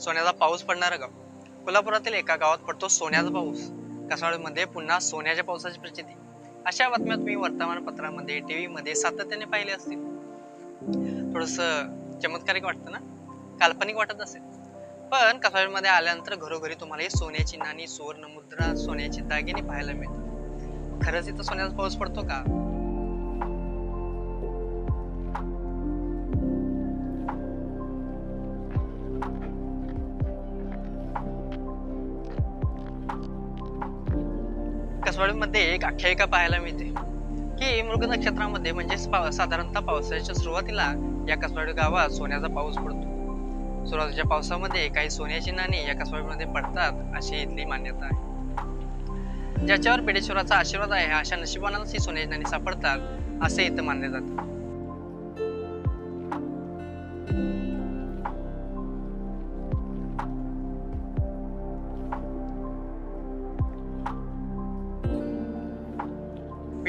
सोन्याचा पाऊस पडणार गाव कोल्हापुरातील एका गावात पडतो सोन्याचा पाऊस. कसाळमध्ये पुन्हा सोन्याच्या पावसाची प्रचिती. अशा बातम्या तुम्ही वर्तमानपत्रामध्ये टीव्ही मध्ये सातत्याने पाहिले असतील. थोडस चमत्कारिक वाटतं ना? काल्पनिक वाटत असेल. पण कसाळमध्ये आल्यानंतर घरोघरी तुम्हाला हे सोन्याची नाणी सुवर्ण मुद्रा सोन्याची दागिने पाहायला मिळतात. खरंच इथं सोन्याचा पाऊस पडतो का? कसवाडीमध्ये एक आख्यायिका पाहायला मिळते की मृग नक्षत्रामध्ये म्हणजेच साधारणतः पावसाळ्याच्या सुरुवातीला या कसवाडी गावात सोन्याचा पाऊस पडतो. सुरुवातीच्या पावसामध्ये काही सोन्याची नाणी या कसवाडीमध्ये पडतात अशी इथली मान्यता आहे. ज्याच्यावर पेडेश्वराचा आशीर्वाद आहे अशा नशिबानाच ही सोन्याची नाणी सापडतात असे इथं मानले जाते.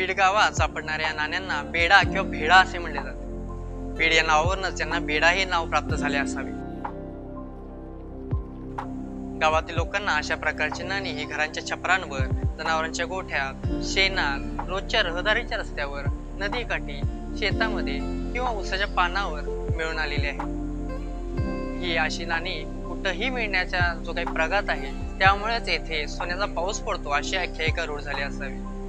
बीड गावात सापडणाऱ्या नाण्यांना बेडा किंवा भेडा असे म्हणले जाते. बीड या नावावरूनच त्यांना बेडा हे नाव प्राप्त झाले असावे. गावातील लोकांना अशा प्रकारची नाणी ही घरांच्या छपरांवर जनावरांच्या गोठ्यात शेणात रोजच्या रहदारीच्या रस्त्यावर नदीकाठी शेतामध्ये किंवा उसाच्या पानावर मिळून आलेली आहे. ही अशी नाणी कुठंही मिळण्याचा जो काही प्रघात आहे त्यामुळेच येथे सोन्याचा पाऊस पडतो अशी आख्यायिका रूढ झाली असावी.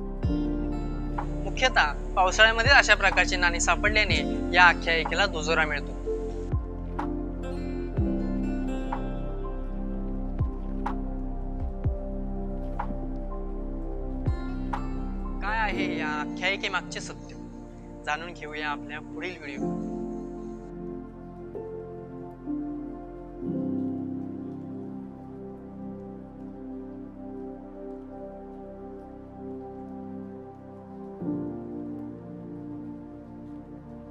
मुख्यतः पावसाळ्यामध्ये अशा प्रकारची नाणी सापडल्याने या आख्यायिकेला दुजोरा मिळतो. काय आहे या आख्यायिकेमागचे सत्य? जाणून घेऊया आपल्या पुढील व्हिडिओ